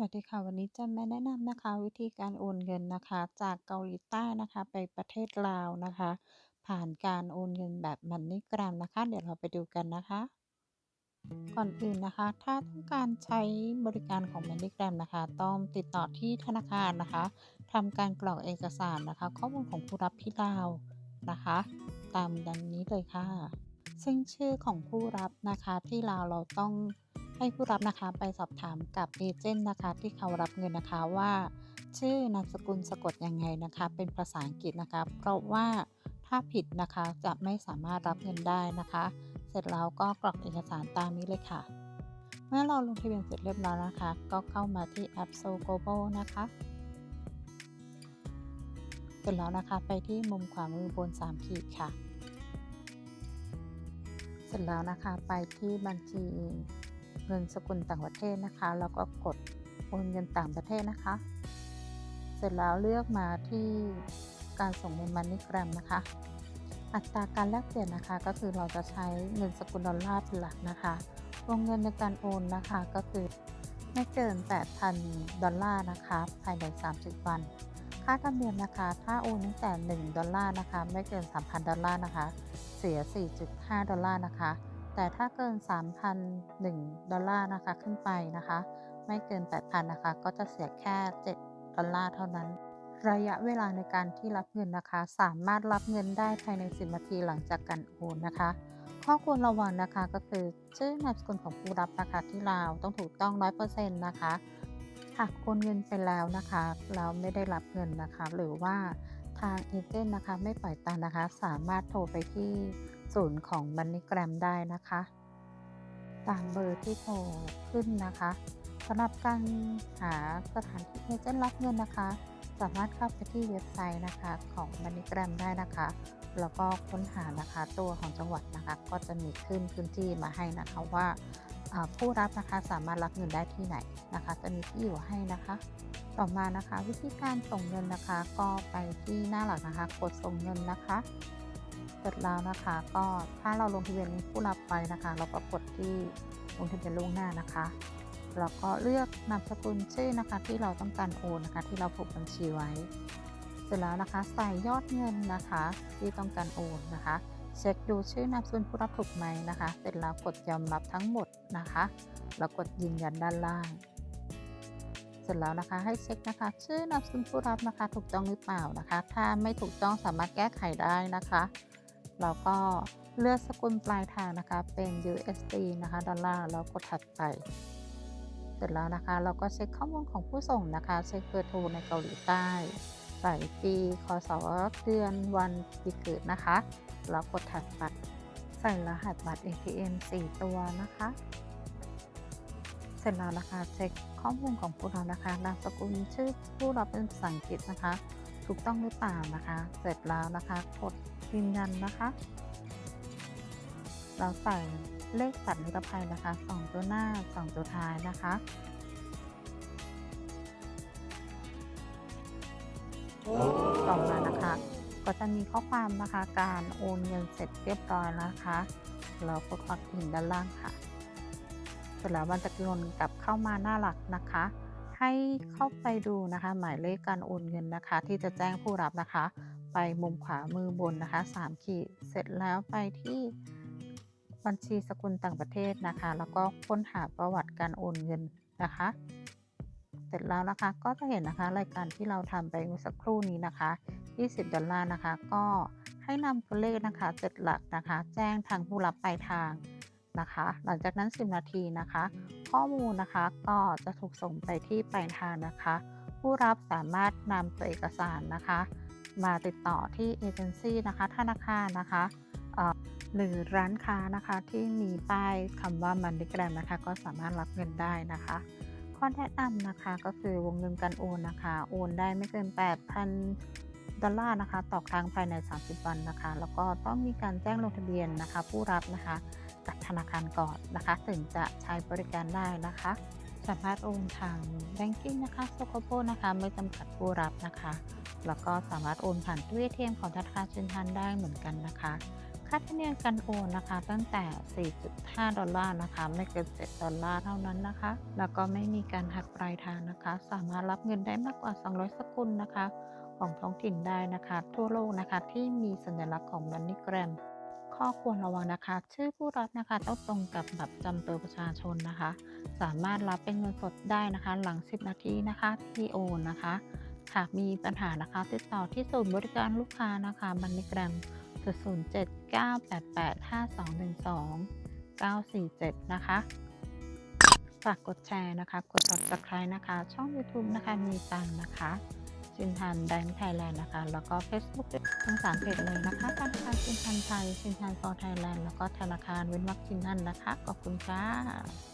วัสดีค่ะ วันนี้จะมาแนะนำนะคะ วิธีการโอนเงินนะคะ จากเกาหลีใต้นะคะ ไปประเทศลาวนะคะ ผ่านการโอนเงินแบบ MoneyGram นะคะ เดี๋ยวเราไปดูกันนะคะ ก่อนอื่นนะคะ ถ้าต้องการใช้บริการของ MoneyGram นะคะ ต้องติดต่อที่ธนาคารนะคะทำการกรอกเอกสารนะคะ ข้อมูลของผู้รับที่ลาวนะคะ ตามดังนี้เลยค่ะ ซึ่งชื่อของผู้รับนะคะที่ลาวเราต้อง ให้ผู้รับนะคะไปสอบถามกับเอเจนต์นะคะที่เขารับเงินนะคะว่า ชื่อนามสกุลสะกดยังไงนะคะ เป็นภาษาอังกฤษนะคะ เพราะว่าถ้าผิดนะคะจะไม่สามารถรับเงินได้นะคะ เสร็จแล้วก็กรอกเอกสารตามนี้เลยค่ะ เมื่อเราลงทะเบียนเสร็จเรียบร้อยนะคะ ก็เข้ามาที่แอป So Global นะคะเสร็จแล้วนะคะไปที่มุมขวามือบน 3 ขีดค่ะ เสร็จแล้วนะคะไปที่บัญชี เงินสกุลต่างประเทศนะคะ แล้วก็กดโอนเงินต่างประเทศนะคะ เสร็จแล้วเลือกมาที่การส่งเงินมันนี่แกรมนะคะ อัตราการแลกเปลี่ยนนะคะก็คือเราจะใช้เงินสกุลดอลลาร์เป็นหลักนะคะวงเงินในการโอนนะคะก็คือไม่เกิน 8,000 ดอลลาร์นะคะภายใน 30 วัน ค่าธรรมเนียมนะคะ ถ้าโอนตั้งแต่ 1 ดอลลาร์นะคะ ไม่เกิน 3,000 ดอลลาร์นะคะ เสีย 4.5 ดอลลาร์นะคะ แต่ถ้าเกิน 3,001 ดอลลาร์นะคะขึ้นไปนะคะ ไม่เกิน 8,000นะคะ ก็จะเสียแค่ 7 ดอลลาร์เท่านั้น ระยะเวลาในการที่รับเงินนะคะ สามารถรับเงินได้ภายใน 10 นาทีหลังจากการโอนนะคะ ข้อควรระวังนะคะก็คือชื่อนามสกุลของผู้รับนะคะที่ลาวต้องถูกต้อง 100%นะคะหากโอนเงินไปแล้วนะคะเราไม่ได้รับเงินนะคะ หรือว่าทางเอเจนต์นะคะไม่ปล่อยตังนะคะ สามารถโทรไปที่ ศูนย์ของ MoneyGram ได้นะคะ ตามเบอร์ที่โทรขึ้นนะคะสำหรับการหาสถานที่เอเจนต์รับเงินนะคะ สามารถเข้าไปที่เว็บไซต์นะคะของ MoneyGram ได้นะคะ แล้วก็ค้นหานะคะตัวของจังหวัดนะคะ ก็จะมีขึ้นพื้นที่มาให้นะคะว่าผู้รับนะคะสามารถรับเงินได้ที่ไหนนะคะ จะมีที่อยู่ให้นะคะ ต่อมานะคะ วิธีการส่งเงินนะคะ ก็ไปที่หน้าหลักนะคะ กดส่งเงินนะคะ เสร็จแล้วนะคะ ก็ถ้าเราลงทะเบียนผู้รับไปนะคะ เราก็กดที่ลงทะเบียนล่วงหน้านะคะแล้วก็เลือกนามสกุลชื่อนะคะ ที่เราต้องการโอนนะคะ ที่เราผูกบัญชีไว้ เสร็จแล้วนะคะ ใส่ยอดเงินนะคะ ที่ต้องการโอนนะคะ เช็คดูชื่อนามสกุลผู้รับถูกไหมนะคะ เสร็จแล้วกดยอมรับทั้งหมดนะคะ แล้วกดยืนยันด้านล่าง ร็จแล้วนะคะ ให้เช็คนะคะ ชื่อนามสกุลผู้รับนะคะ ถูกต้องหรือเปล่านะคะ ถ้าไม่ถูกต้องสามารถแก้ไขได้นะคะแล้วก็เลือกสกุลปลายทางนะคะ เป็น USD นะคะ ดอลลาร์ แล้วกดถัดไป เสร็จแล้วนะคะ เราก็เช็คข้อมูลของผู้ส่งนะคะ เช็คเบอร์โทรในเกาหลีใต้ใส่ปีคศเดือนวันปีเกิดนะคะ แล้วกดถัดบัตรใส่รหัสบัตร ATM 4 ตัวนะคะ เสร็จแล้วนะคะ เช็คข้อมูลของผู้เรานะคะนามสกุลชื่อผู้รับเป็นภาษาอังกฤษนะคะ ถูกต้องหรือเปล่านะคะ เสร็จแล้วนะคะ กดยืนยันนะคะ เราใส่เลขสัตว์นิรภัยนะคะ 2 ตัวหน้า 2 ตัวท้ายนะคะต่อมานะคะ ก็จะมีข้อความนะคะ การโอนเงินเสร็จเรียบร้อยนะคะ เราก็คลิกหินด้านล่างค่ะ เสร็จแล้วมันจะวนกลับเข้ามาหน้าหลักนะคะ ให้เข้าไปดูนะคะ หมายเลขการโอนเงินนะคะ ที่จะแจ้งผู้รับนะคะ ไปมุมขวามือบนนะคะ 3 ขีดเสร็จแล้วไปที่บัญชีสกุลต่างประเทศนะคะ แล้วก็ค้นหาประวัติการโอนเงินนะคะ เสร็จแล้วนะคะก็จะเห็นนะคะรายการที่เราทำไปเมื่อสักครู่นี้นะคะ 20 ดอลลาร์นะคะ ก็ให้นำตัวเลขนะคะ7หลักนะคะ แจ้งทางผู้รับปลายทาง นะคะ หลังจากนั้น 10 นาทีนะคะ ข้อมูลนะคะก็จะถูกส่งไปที่ปลายทางนะคะ ผู้รับสามารถนำตัวเอกสารนะคะ มาติดต่อที่เอเจนซี่นะคะธนาคารนะคะหรือร้านค้านะคะที่มีป้ายคำว่ามันดิแกรมนะคะ ก็สามารถรับเงินได้นะคะข้อแนะนำนะคะก็คือวงเงินการโอนนะคะ โอนได้ไม่เกิน 8,000 ดอลลาร์นะคะ ต่อครั้งภายใน 30 วันนะคะ แล้วก็ต้องมีการแจ้งลงทะเบียนนะคะ ผู้รับนะคะ ธนาคารก่อนนะคะ ถึงจะใช้บริการได้นะคะ สามารถโอนทางแบงกิ้งนะคะโซโคโปนะคะ ไม่จำกัดผู้รับนะคะ แล้วก็สามารถโอนผ่านตู้ ATM ของธนาคารชิญทันได้เหมือนกันนะคะค่าธรรมเนียมการโอนนะคะ ตั้งแต่ 4.5 ดอลลาร์นะคะ ไม่เกิน 7 ดอลลาร์เท่านั้นนะคะ แล้วก็ไม่มีการหักปลายทางนะคะ สามารถรับเงินได้มากกว่า 200 สกุลนะคะ ของท้องถิ่นได้นะคะ ทั่วโลกนะคะที่มีสัญลักษณ์ของ MoneyGram ข้อควรระวังนะคะ ชื่อผู้รับนะคะต้องตรงกับบัตรจำตัวประชาชนนะคะ สามารถรับเป็นเงินสดได้นะคะ หลัง 10 นาทีนะคะที่โอนนะคะหากมีปัญหานะคะติดต่อที่ศูนย์บริการลูกค้านะคะ MoneyGram 007-988-5212-947 นะคะฝากกดแชร์นะคะ กด subscribe นะคะ ช่อง YouTube นะคะ มีตังนะคะ ชินทันแบงค์ไทยแลนด์นะคะ แล้วก็ Facebook ทั้งสามเพจเลยนะคะธนาคารชินทันไทยชินทันฟอร์ไทยแลนด์แล้วก็ธนาคารเว้นวรรคชินทันนะคะ ขอบคุณค่ะ